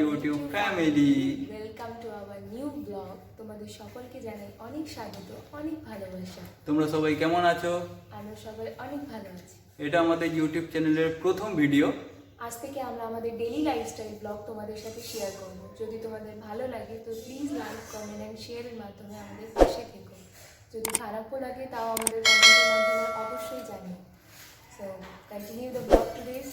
YouTube family welcome to our new blog তোমাদের সকলকে জানাই অনেক স্বাগত অনেক ভালোবাসা। তোমরা সবাই কেমন আছো? আমরা সবাই অনেক ভালো আছি। এটা আমাদের ইউটিউব চ্যানেলের প্রথম ভিডিও আজ থেকে আমরা আমাদের ডেলি লাইফস্টাইল ব্লগ তোমাদের সাথে শেয়ার করব। যদি তোমাদের ভালো লাগে তো প্লিজ লাইক কমেন্ট অ্যান্ড শেয়ারের মাধ্যমে আমাদের পাশে থেকো। যদি খারাপও লাগে তাও আমাদের কমেন্টের মাধ্যমে অবশ্যই জানিও। So continue the blog today's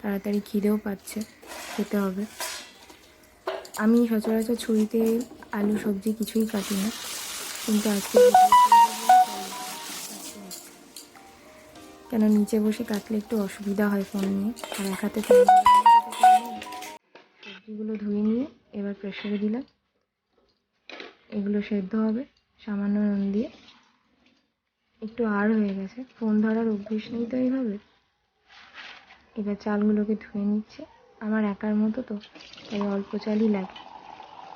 তাড়াতাড়ি খিদেও পাচ্ছে, খেতে হবে। আমি সচরাচর ছুরিতে আলু, সবজি কিছুই কাটি না, কিন্তু আজকে কেন নিচে বসে কাটলে একটু অসুবিধা হয় ফোন নিয়ে, আর এক হাতে সবজিগুলো ধুয়ে নিয়ে এবার প্রেশারে দিলাম। এগুলো সেদ্ধ হবে, সামান্য নুন দিয়ে। একটু আর হয়ে গেছে, ফোন ধরার অভ্যেস নেই তো এইভাবে? এবার চালগুলোকে ধুয়ে নিচ্ছে। আমার একার মতো তো, তাই অল্প চালই লাগে।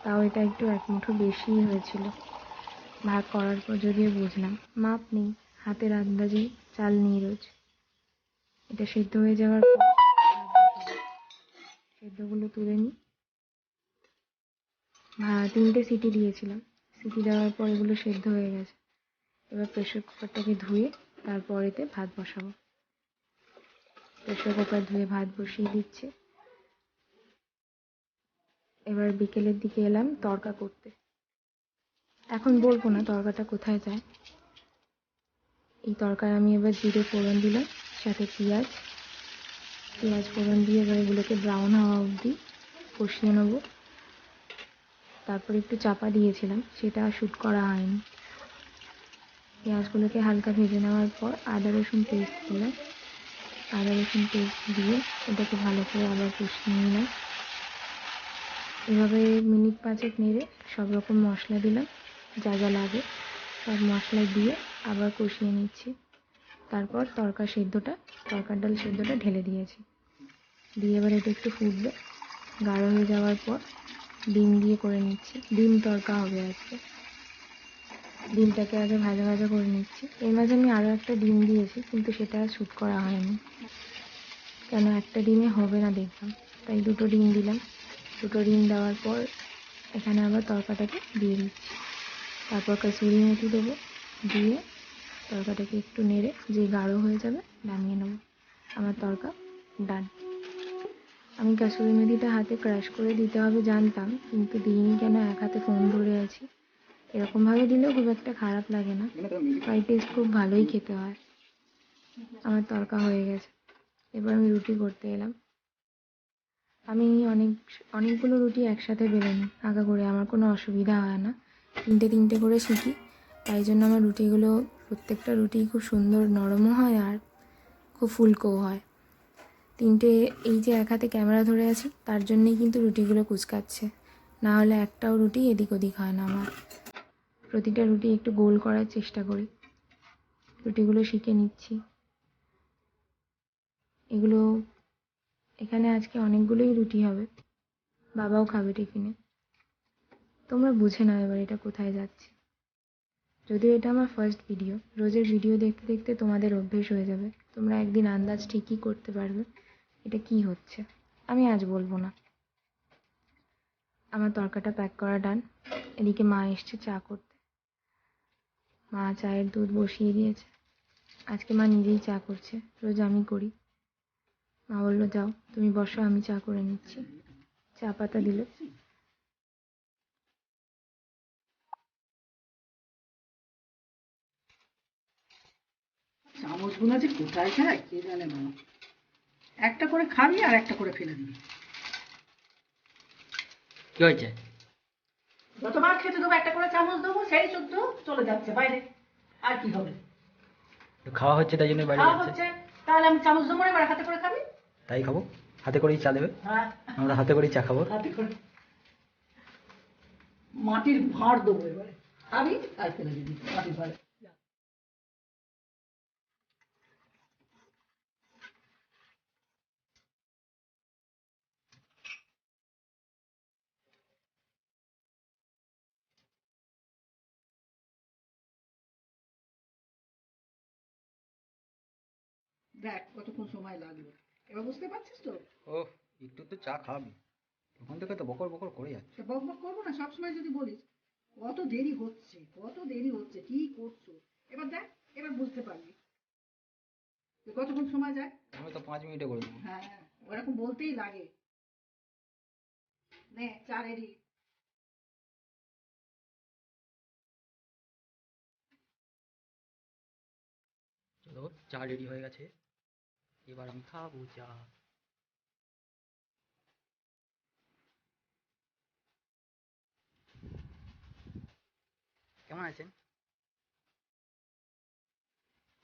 তাও এটা একটু এক মুঠো বেশিই হয়েছিল। ভাগ করার পর যদিও বুঝলাম, মাপ নেই, হাতের আন্দাজে চাল নিয়ে রোজ। এটা সেদ্ধ হয়ে যাওয়ার পর। সেদ্ধগুলো তুলে নিই। তিনটে সিটি দিয়েছিলাম। সিটি দেওয়ার পর এগুলো সেদ্ধ হয়ে গেছে। এবার প্রেশার কুকারটাকে ধুয়ে তারপরেতে ভাত বসাবো। প্রেশার কুকার ধুয়ে ভাত বসিয়ে দিচ্ছে। এবার বিকেলের দিকে এলাম তড়কা করতে। এখন বলব না তড়কাটা কোথায় যায়। এই তড়কায় আমি এবার জিরে ফোড়ন দিলাম, সাথে পেঁয়াজ। পেঁয়াজ ফোড়ন দিয়ে এবার এগুলোকে ব্রাউন হওয়া অবধি কষিয়ে নেব। তারপর একটু চাপা দিয়েছিলাম, সেটা শ্যুট করা হয়নি। পেঁয়াজগুলোকে হালকা ভেজে নেওয়ার পর আদা রসুন পেস্ট দিলাম। আদা রসুন পেস্ট দিয়ে এটাকে ভালো করে আবার কষিয়ে নিলাম। এভাবে মিনিট পাঁচেক নেড়ে সব রকম মশলা দিলাম, যা যা লাগে সব মশলা দিয়ে আবার কষিয়ে নিচ্ছি। তারপর তরকা সেদ্ধটা, তরকার ডাল সেদ্ধটা ঢেলে দিয়েছি। দিয়ে এবার এটা একটু ফুটবে, গাঢ় হয়ে যাওয়ার পর ডিম দিয়ে করে নিচ্ছি। ডিম তরকা হবে আজকে। ডিমটাকে আগে ভাজা ভাজা করে নিচ্ছি। এর মাঝে আমি আরও একটা ডিম দিয়েছি, কিন্তু সেটা শ্যুট করা হয়নি। কেন, একটা ডিমে হবে না দেখলাম। তাই দুটো ডিম দিলাম। দুটো ডিম দেওয়ার পর এখানে আবার তরকাটাকে দিয়ে দিচ্ছি। তারপর কাসুরি মেথি দেবো, দিয়ে তরকাটাকে একটু নেড়ে যে গাঢ় হয়ে যাবে নামিয়ে নেব। আমার তরকা ডান। আমি কাসুরি মেথিটা হাতে ক্রাশ করে দিতে হবে জানতাম, কিন্তু দিইনি কেন, এক হাতে ফোন ধরে আছি। এরকমভাবে দিলেও খুব একটা খারাপ লাগে না। ফ্রাইড টেস্ট খুব ভালোই খেতে হয়। আমার তরকা হয়ে গেছে। এবার আমি রুটি করতে এলাম। আমি অনেক, অনেকগুলো রুটি একসাথে বেলে নিই। আগা করে আমার কোনো অসুবিধা হয় না। তিনটে তিনটে করে শিখি। তাই জন্য আমার রুটিগুলো, প্রত্যেকটা রুটি খুব সুন্দর নরমও হয় আর খুব ফুলকোও হয়। তিনটে, এই যে এক হাতে ক্যামেরা ধরে আছি, তার জন্যেই কিন্তু রুটিগুলো কুচকাচ্ছে। না হলে একটাও রুটি এদিক ওদিক হয় না আমার। প্রতিটা রুটি একটু গোল করার চেষ্টা করি। রুটিগুলো শিখে নিচ্ছি। এগুলো, এখানে আজকে অনেকগুলোই রুটি হবে। বাবাও খাবে টিফিনে। তোমরা বুঝে নাও এবার এটা কোথায় যাচ্ছে। যদিও এটা আমার ফার্স্ট ভিডিও রোজের ভিডিও দেখতে দেখতে তোমাদের অভ্যেস হয়ে যাবে। তোমরা একদিন আন্দাজ ঠিকই করতে পারবে এটা কি হচ্ছে। আমি আজ বলব না। আমার তরকাটা প্যাক করা ডান এদিকে মা এসছে চা করতে। মা চায়ের দুধ বসিয়ে দিয়েছে। আজকে মা নিজেই চা করছে। রোজ আমি করি। মা বলল যাও তুমি বসো আমি চা করে নিচ্ছি। চা পাতা দিল। চামচগুলো যে কোথায় যায় কে জানে মা। একটা করে খাবি আর একটা করে ফেলে দিবি। কি হয়েছে? যতবার খেতে দেবো একটা করে চামচ দেবো সেই শুদ্ধ চলে যাচ্ছে বাইরে। আর কি হবে? খাওয়া হচ্ছে তাই জন্য বাইরে হচ্ছে। তাহলে আমি চামচ দেবো এবার হাতে করে খাবি? তাই খাব। হাতে করেই চা দেবে। হ্যাঁ। আমরা হাতে করেই চা খাব। হাতে করে। মাটির ভাঁড় দেবো এবারে। আমি আর ফেলে দিবি মাটির ভাঁড়ে। দেখ কতক্ষণ সময় লাগবে এবার বুঝতে পারছিস তো? ও একটু তো চা খাবি। তখন থেকে তো বকর বকর করে যাচ্ছে। বক বক করব না সবসময় যদি বলিস কত দেরি হচ্ছে কত দেরি হচ্ছে কি করছ? এবার দেখ এবার বুঝতে পারবি। কতক্ষণ সময় যায়? আমি তো পাঁচ মিনিটে করে হ্যাঁ ওরকম বলতেই লাগে। নে চা রেডি। চলো চা রেডি হয়ে গেছে। এবার আমি খাব চা কেমন আছেন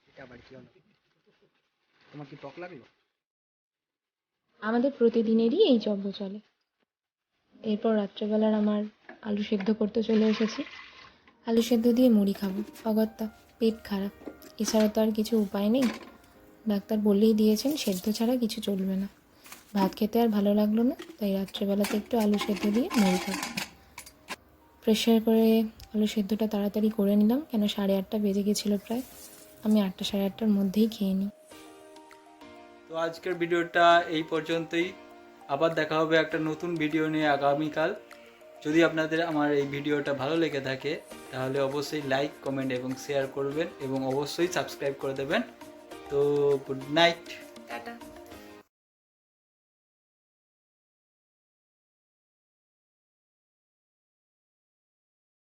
এটা আবার কি হলো তোমার কি টক লাগল আমাদের প্রতিদিনেরই এই চব্য চলে। এরপর রাত্রেবেলার আমার আলু সেদ্ধ করতে চলে এসেছি। আলু সেদ্ধ দিয়ে মুড়ি খাব। অগত্যা পেট খারাপ। এছাড়া তো আর কিছু উপায় নেই। ডাক্তার বললেই দিয়েছেন, সেদ্ধ ছাড়া কিছু চলবে না। ভাত খেতে আর ভালো লাগল না, তাই রাত্রেবেলাতে একটু আলু সেদ্ধ দিয়ে মুড়ি খাব প্রেশার করে আলু সেদ্ধটা তাড়াতাড়ি করে নিলাম, কেন সাড়ে আটটা বেজে গেছিল প্রায়। আমি আটটা সাড়ে আটটার মধ্যেই খেয়ে নিই। তো আজকের ভিডিওটা এই পর্যন্তই। আবার দেখা হবে একটা নতুন ভিডিও নিয়ে আগামীকাল। যদি আপনাদের আমার এই ভিডিওটা ভালো লেগে থাকে, তাহলে অবশ্যই লাইক কমেন্ট এবং শেয়ার করবেন এবং অবশ্যই সাবস্ক্রাইব করে দেবেন। তো গুড নাইট টাটা